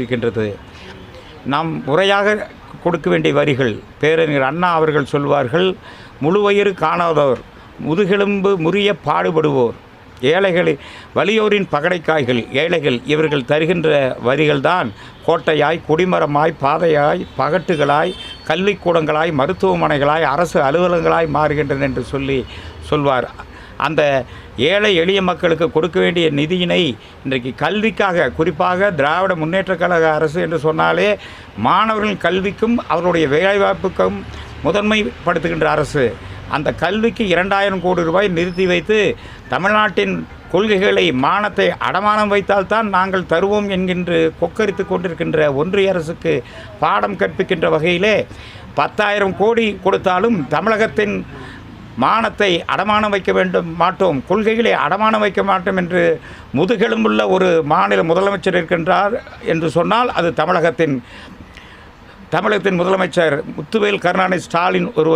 இருக்கின்றது. நாம் முறையாக கொடுக்க வேண்டிய வரிகள் பேரறிஞர் அண்ணா அவர்கள் சொல்வார்கள் முழுவயிறு காணாதவர் முதுகெலும்பு முறிய பாடுபடுவோர் ஏழைகளை வலியோரின் பகடைக்காய்கள் ஏழைகள் இவர்கள் தருகின்ற வரிகள்தான் கோட்டையாய் குடிமரமாய் பாதையாய் பகட்டுகளாய் கல்விக்கூடங்களாய் மருத்துவமனைகளாய் அரசு அலுவலகங்களாய் மாறுகின்றன என்று சொல்லி சொல்வார். அந்த ஏழை எளிய மக்களுக்கு கொடுக்க வேண்டிய நிதியினை இன்றைக்கு கல்விக்காக குறிப்பாக திராவிட முன்னேற்ற கழக அரசு என்று சொன்னாலே மாணவர்களின் கல்விக்கும் அவருடைய வேலைவாய்ப்புக்கும் முதன்மைப்படுத்துகின்ற அரசு. அந்த கல்விக்கு இரண்டாயிரம் கோடி ரூபாய் நிறுத்தி வைத்து தமிழ்நாட்டின் கொள்கைகளை மானத்தை அடமானம் வைத்தால்தான் நாங்கள் தருவோம் என்கின்ற கொக்கரித்து கொண்டிருக்கின்ற ஒன்றிய அரசுக்கு பாடம் கற்பிக்கின்ற வகையிலே பத்தாயிரம் கோடி கொடுத்தாலும் தமிழகத்தின் மானத்தை அடமானம் வைக்க வேண்டும் மாட்டோம். கொள்கைகளை அடமானம் வைக்க மாட்டோம் என்று முதுகெலும்புள்ள ஒரு மாநில முதலமைச்சர் இருக்கின்றார் என்று சொன்னால் அது தமிழகத்தின் தமிழகத்தின் முதலமைச்சர் முத்துவேல் கருணாநிதி ஸ்டாலின் ஒரு